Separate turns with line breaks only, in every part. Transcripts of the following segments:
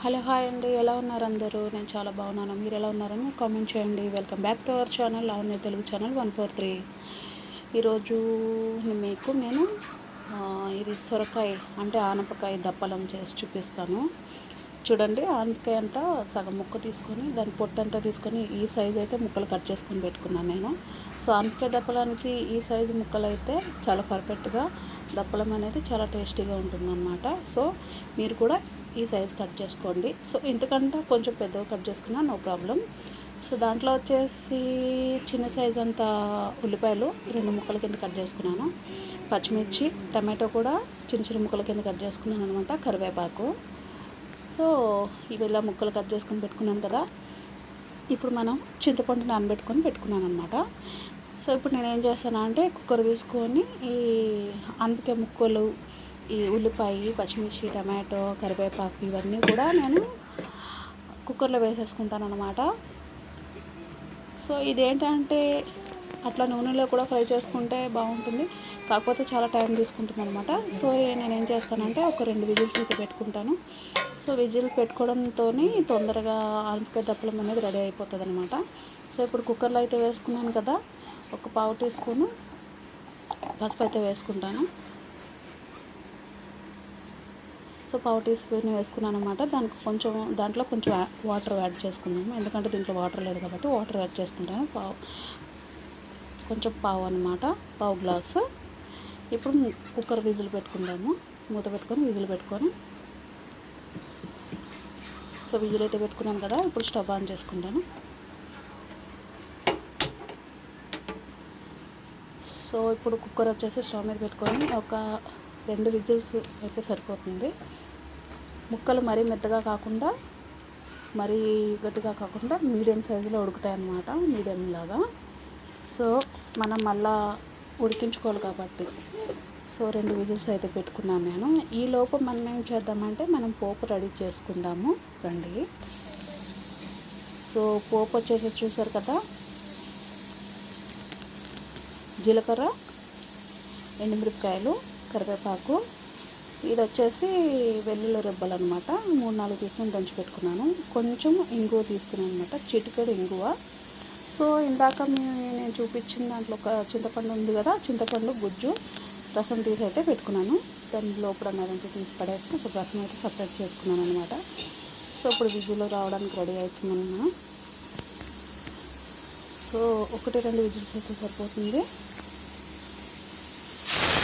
Hello hi అండి. ఎలా ఉన్నారు అందరూ? నేను చాలా బాగున్నాను. మీరు ఎలా ఉన్నారని కామెంట్ చేయండి. Welcome back to our channel Lavanya Telugu channel one four three ఈరోజు మీకు నేను ఇది సొరకాయ అంటే ఆనపకాయ దప్పలం చేసి చూపిస్తాను. చూడండి ఆనపకాయ అంతా సగం ముక్క తీసుకొని దాని పొట్టు అంతా తీసుకొని ఈ సైజ్ అయితే ముక్కలు కట్ చేసుకొని పెట్టుకున్నాను నేను. సో ఆనపకాయ దప్పలానికి ఈ సైజు ముక్కలు అయితే చాలా పర్ఫెక్ట్గా దప్పలం అనేది చాలా టేస్టీగా ఉంటుందన్నమాట. సో మీరు కూడా ఈ సైజ్ కట్ చేసుకోండి. సో ఇంతకంటే కొంచెం పెద్దగా కట్ చేసుకున్నా నో ప్రాబ్లం సో దాంట్లో వచ్చేసి చిన్న సైజ్ అంత ఉల్లిపాయలు రెండు ముక్కల కింద కట్ చేసుకున్నాను. పచ్చిమిర్చి టమాటో కూడా చిన్న చిన్న ముక్కల కింద కట్ చేసుకున్నాను అనమాట కరివేపాకు. సో ఇవి ఇలా ముక్కలు కట్ చేసుకొని పెట్టుకున్నాను కదా ఇప్పుడు మనం చింతపండు నానబెట్టుకొని పెట్టుకున్నాను అనమాట సో ఇప్పుడు నేను ఏం చేస్తాను అంటే కుక్కర్ తీసుకొని ఈ అందుకే ముక్కలు ఈ ఉల్లిపాయ పచ్చిమిర్చి టమాటో కరివేపాకు ఇవన్నీ కూడా నేను కుక్కర్లో వేసేసుకుంటాను అనమాట సో ఇదేంటంటే అట్లా నూనెలో కూడా ఫ్రై చేసుకుంటే బాగుంటుంది. కాకపోతే చాలా టైం తీసుకుంటుంది అనమాట సో నేను ఏం చేస్తానంటే ఒక రెండు విజిల్స్ అయితే పెట్టుకుంటాను. సో విజిల్ పెట్టుకోవడంతో తొందరగా ఆనపకాయ దప్పలం అనేది రెడీ అయిపోతుంది అనమాట సో ఇప్పుడు కుక్కర్లో అయితే వేసుకున్నాను కదా ఒక పావు టీ స్పూను పసుపు అయితే వేసుకుంటాను. సో పావు టీ స్పూన్ వేసుకున్నాను అనమాట దానికి కొంచెం దాంట్లో కొంచెం వాటర్ యాడ్ చేసుకుందాము. ఎందుకంటే దీంట్లో వాటర్ లేదు కాబట్టి వాటర్ యాడ్ చేసుకుంటాను. పావు కొంచెం పావు అనమాట పావు గ్లాసు. ఇప్పుడు కుక్కర్ విజిల్ పెట్టుకుందాము. మూత పెట్టుకొని విజిల్ పెట్టుకొని. సో విజిల్ అయితే పెట్టుకున్నాను కదా ఇప్పుడు స్టవ్ ఆన్ చేసుకుంటాను. సో ఇప్పుడు కుక్కర్ వచ్చేసి స్టవ్ మీద పెట్టుకొని ఒక రెండు విజిల్స్ అయితే సరిపోతుంది. ముక్కలు మరీ మెత్తగా కాకుండా మరీ గట్టిగా కాకుండా మీడియం సైజులో ఉడుకుతాయి అన్నమాట మీడియం లాగా. సో మనం మళ్ళా ఉడికించుకోవాలి కాబట్టి. సో రెండు విజిల్స్ అయితే పెట్టుకున్నాను నేను. ఈ లోపు మనం ఏం చేద్దామంటే మనం పోపు రెడీ చేసుకుందాము. రండి. సో పోపు వచ్చేసి చూసారు కదా? జీలకర్ర ఎండుమిరపకాయలు కరివేపాకు. ఇది వచ్చేసి వెల్లుల్లి రెబ్బలు అనమాట మూడు నాలుగు తీసుకొని దంచి పెట్టుకున్నాను. కొంచెం ఇంగువ తీసుకున్నాను అనమాట చిటికెడు ఇంగువ. సో ఇందాక మీ- నేను చూపించిన దాంట్లో ఒక చింతపండు ఉంది కదా చింతపండు గుజ్జు రసం తీసి అయితే పెట్టుకున్నాను. దాని లోపల అదంతా తీసి పడేసి ఇప్పుడు రసం అయితే సపరేట్ చేసుకున్నాను అనమాట సో ఇప్పుడు విజులో రావడానికి రెడీ అవుతున్నాను సో ఒకటి రెండు విజిల్స్ అయితే సరిపోతుంది.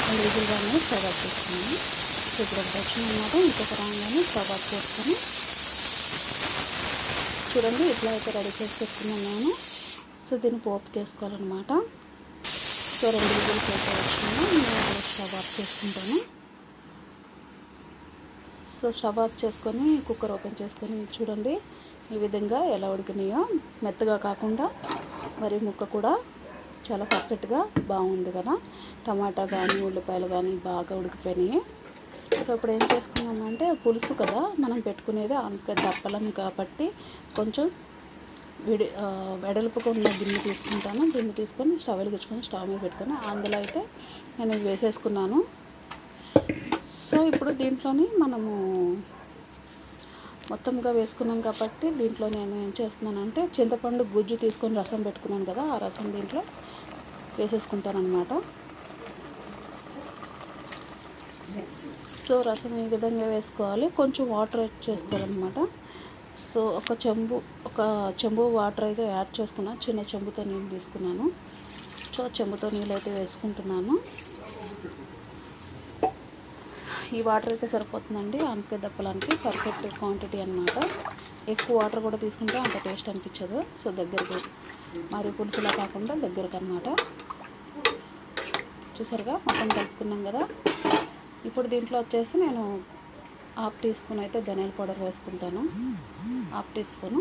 రెండు విజిల్ రాగానే స్టవ్ ఆఫ్ చేసుకున్నాను సో ఇప్పుడు ఒక దక్షిణ అనమాట ఇంకొక రాగానే స్టవ్ ఆఫ్ చేసుకొని చూడండి ఇట్లా అయితే రెడీ చేసి పెట్టుకున్నాను నేను. సో దీన్ని పోపు చేసుకోవాలన్నమాట. సో రెండు విజిల్స్ అయితే వచ్చినాయి. నేను స్టవ్ ఆఫ్ చేసుకుంటాను. సో స్టవ్ ఆఫ్ చేసుకొని కుక్కర్ ఓపెన్ చేసుకొని చూడండి ఈ విధంగా ఎలా ఉడికినాయో. మెత్తగా కాకుండా మరి ముక్క కూడా చాలా పర్ఫెక్ట్గా బాగుంది కదా. టమాటా కానీ ఉల్లిపాయలు కానీ బాగా ఉడికిపోయినాయి. సో ఇప్పుడు ఏం చేసుకున్నామంటే పులుసు కదా మనం పెట్టుకునేది అంత దప్పలం కాబట్టి కొంచెం విడి ఆ, వెడల్పుగా ఉన్న గిన్నె తీసుకుంటాను. గిన్నె తీసుకొని స్టవ్ వెలిగించుకొని స్టవ్ మీద పెట్టుకొని అందులో అయితే నేను వేసేసుకున్నాను. సో ఇప్పుడు దీంట్లోని మనము మొత్తంగా వేసుకున్నాం కాబట్టి దీంట్లో నేను ఏం చేస్తున్నానంటే చింతపండు గుజ్జు తీసుకొని రసం పెట్టుకున్నాను కదా ఆ రసం దీంట్లో వేసేసుకుంటాను అనమాట సో రసం ఈ విధంగా వేసుకోవాలి. కొంచెం వాటర్ యాడ్ చేసుకోవాలన్నమాట. సో ఒక చెంబు ఒక చెంబు వాటర్ అయితే యాడ్ చేసుకున్నాను చిన్న చెంబుతో నీళ్ళు తీసుకున్నాను. సో చెంబుతో నీళ్ళు అయితే వేసుకుంటున్నాను. ఈ వాటర్ అయితే సరిపోతుందండి. ఆనపకాయ దప్పలానికి పర్ఫెక్ట్ క్వాంటిటీ అనమాట ఎక్కువ వాటర్ కూడా తీసుకుంటే అంత టేస్ట్ అనిపించదు. సో దగ్గరకు మరి పులుసులా కాకుండా దగ్గరకు అనమాట చూసారుగా? మొత్తం కలుపుకున్నాం కదా. ఇప్పుడు దీంట్లో వచ్చేసి నేను హాఫ్ టీ స్పూన్ అయితే ధనియాల పౌడర్ వేసుకుంటాను. Half tea spoon.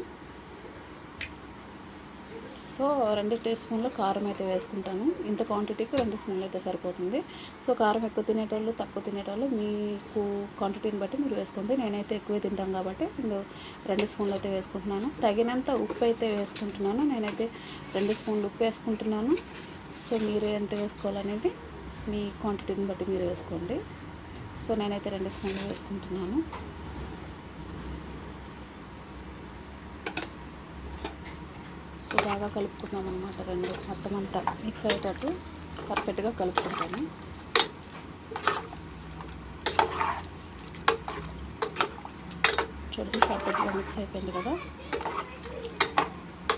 సో రెండు టీ స్పూన్లు కారం అయితే వేసుకుంటాను. ఇంత క్వాంటిటీకి రెండు స్పూన్లు అయితే సరిపోతుంది. సో కారం ఎక్కువ తినేటోళ్ళు తక్కువ తినేటోళ్ళు మీకు క్వాంటిటీని బట్టి మీరు వేసుకోండి. నేనైతే ఎక్కువే తింటాను కాబట్టి నేను రెండు స్పూన్లు అయితే వేసుకుంటున్నాను. తగినంత ఉప్పు అయితే వేసుకుంటున్నాను. నేనైతే రెండు స్పూన్లు ఉప్పు వేసుకుంటున్నాను. సో మీరు ఎంత వేసుకోవాలనేది మీ క్వాంటిటీని బట్టి మీరు వేసుకోండి. సో నేనైతే రెండు స్పూన్లు వేసుకుంటున్నాను. సో బాగా కలుపుకున్నాం అనమాట రెండు. మొత్తం అంతా మిక్స్ అయ్యేటట్టు పర్ఫెక్ట్గా కలుపుకుంటాను. చూడండి పర్ఫెక్ట్గా మిక్స్ అయిపోయింది కదా.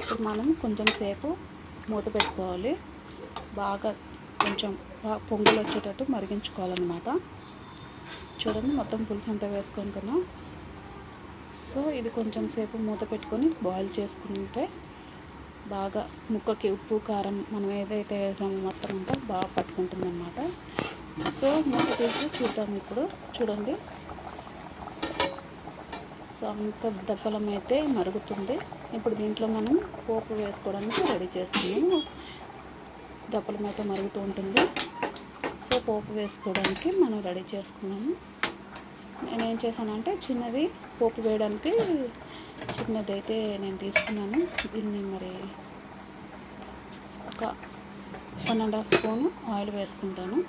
ఇప్పుడు మనం కొంచెం సేపు మూత పెట్టుకోవాలి. బాగా కొంచెం పొంగులు వచ్చేటట్టు మరిగించుకోవాలన్నమాట. చూడండి మొత్తం పులుసు అంతా వేసుకుంటున్నాం. సో ఇది కొంచెం సేపు మూత పెట్టుకొని బాయిల్ చేసుకుంటే బాగా ముక్కకి ఉప్పు కారం మనం ఏదైతే వేసామో మొత్తం అంతా బాగా పట్టుకుంటుంది అనమాట సో మూత తీసి చూద్దాం ఇప్పుడు. చూడండి. సో అంత దప్పలం అయితే మరుగుతుంది. ఇప్పుడు దీంట్లో మనం పోపు వేసుకోవడానికి రెడీ చేసుకున్నాము. దప్పలం అయితే మరుగుతూ ఉంటుంది. సో పోపు వేసుకోవడానికి మనం రెడీ చేసుకున్నాము. నేను ఏం చేశానంటే చిన్నది పోపు వేయడానికి చిన్నది అయితే నేను తీసుకున్నాను. దీన్ని మరి ఒక one and half spoon oil వేసుకుంటాను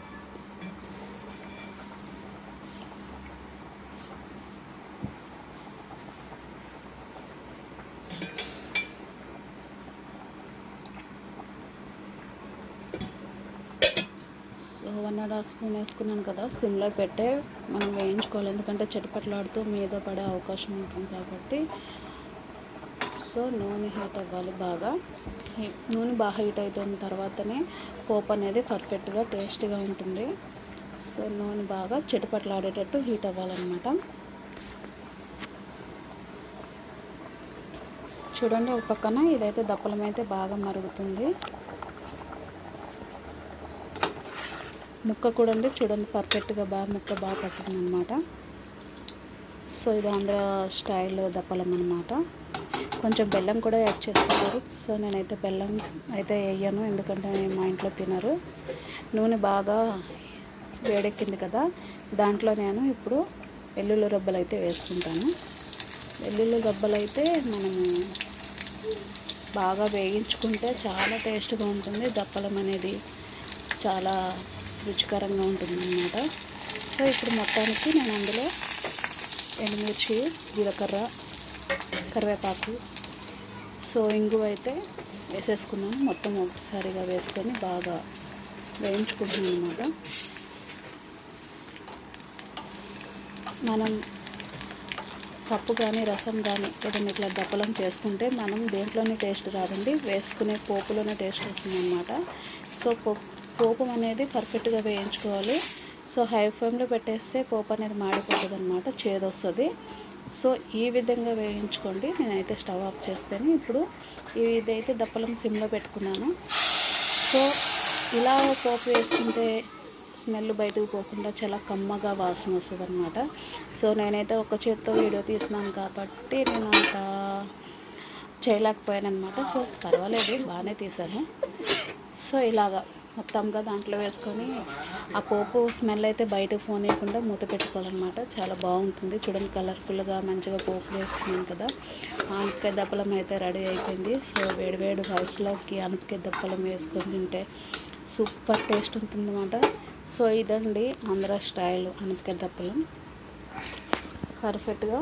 so one and half spoon వేసుకున్నాను కదా సిమ్లో పెట్టే మనం వేయించుకోవాలి. ఎందుకంటే చెట్టుపట్లాడుతూ మీద పడే అవకాశం ఉంటుంది కాబట్టి. సో నూనె హీట్ అవ్వాలి బాగా. నూనె బాగా హీట్ అయిపోయిన తర్వాతనే పోపు అనేది పర్ఫెక్ట్గా టేస్ట్గా ఉంటుంది. సో నూనె బాగా చెట్టుపట్లాడేటట్టు హీట్ అవ్వాలన్నమాట. చూడండి ఒక పక్కన ఇదైతే దప్పలం అయితే బాగా మరుగుతుంది. ముక్క కూడా అండి. చూడండి పర్ఫెక్ట్గా బాగా ముక్క బాగా పట్టింది అనమాట సో ఇది ఆంధ్ర స్టైల్ దప్పలం అనమాట కొంచెం బెల్లం కూడా యాడ్ చేసుకుంటారు సో నేనైతే బెల్లం అయితే వేయను ఎందుకంటే మా ఇంట్లో తినరు. నూనె బాగా వేడెక్కింది కదా దాంట్లో నేను ఇప్పుడు వెల్లుల్లి రబ్బలు అయితే వేసుకుంటాను. వెల్లుల్లి రబ్బలు అయితే మనము బాగా వేయించుకుంటే చాలా టేస్ట్గా ఉంటుంది. దప్పలం అనేది చాలా రుచికరంగా ఉంటుంది అన్నమాట సో ఇప్పుడు మొత్తానికి నేను అందులో ఎండుమిర్చి జీలకర్ర కరివేపాకు సో ఇంగు అయితే వేసేసుకున్నాను. మొత్తం ఒకసారిగా వేసుకొని బాగా వేయించుకుంటున్నాను అనమాట మనం పప్పు కానీ రసం కానీ ఏదైనా ఇట్లా దప్పలం చేసుకుంటే మనం దేంట్లోనే టేస్ట్ రాదండి. వేసుకునే పోపులోనే టేస్ట్ వస్తుంది అనమాట సో పప్పు పోపం అనేది పర్ఫెక్ట్గా వేయించుకోవాలి. సో హై ఫ్లేమ్లో పెట్టేస్తే పోపు అనేది మాడిపోతుంది అనమాట చేదొస్తుంది. సో ఈ విధంగా వేయించుకోండి. నేనైతే స్టవ్ ఆఫ్ చేస్తాను. ఇప్పుడు ఇదైతే దప్పలం సిమ్లో పెట్టుకున్నాను. సో ఇలా పోపు వేసుకుంటే స్మెల్ బయటకు పోకుండా చాలా కమ్మగా వాసన వస్తుంది అనమాట సో నేనైతే ఒక చేత్తో వీడియో తీసినాను కాబట్టి నేను అంత చేయలేకపోయాను అనమాట సో పర్వాలేదు బాగానే తీశాను సో ఇలాగా. మొత్తంగా దాంట్లో వేసుకొని ఆ పోపు స్మెల్ అయితే బయటకు పోనీయకుండా మూత పెట్టుకోవాలన్నమాట. చాలా బాగుంటుంది. చూడండి కలర్ఫుల్గా మంచిగా పోపు వేసుకున్నాం కదా. ఆనపకాయ దప్పలం అయితే రెడీ అయిపోయింది. సో వేడి వేడి రైస్లోకి ఆనపకాయ దప్పలం వేసుకొని తింటే సూపర్ టేస్ట్ ఉంటుందన్నమాట. సో ఇదండి ఆంధ్ర స్టైల్ ఆనపకాయ దప్పలం. పర్ఫెక్ట్గా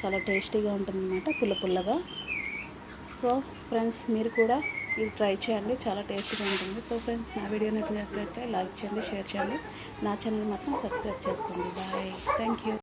చాలా టేస్టీగా ఉంటుందన్నమాట పుల్ల పుల్లగా. సో ఫ్రెండ్స్ మీరు కూడా ఇది ట్రై చేయండి చాలా టేస్టీగా ఉంటుంది. సో ఫ్రెండ్స్ నా వీడియో నచ్చినట్లయితే లైక్ చేయండి షేర్ చేయండి. నా ఛానల్ మాత్రం సబ్స్క్రైబ్ చేసుకోండి. బాయ్. Thank you.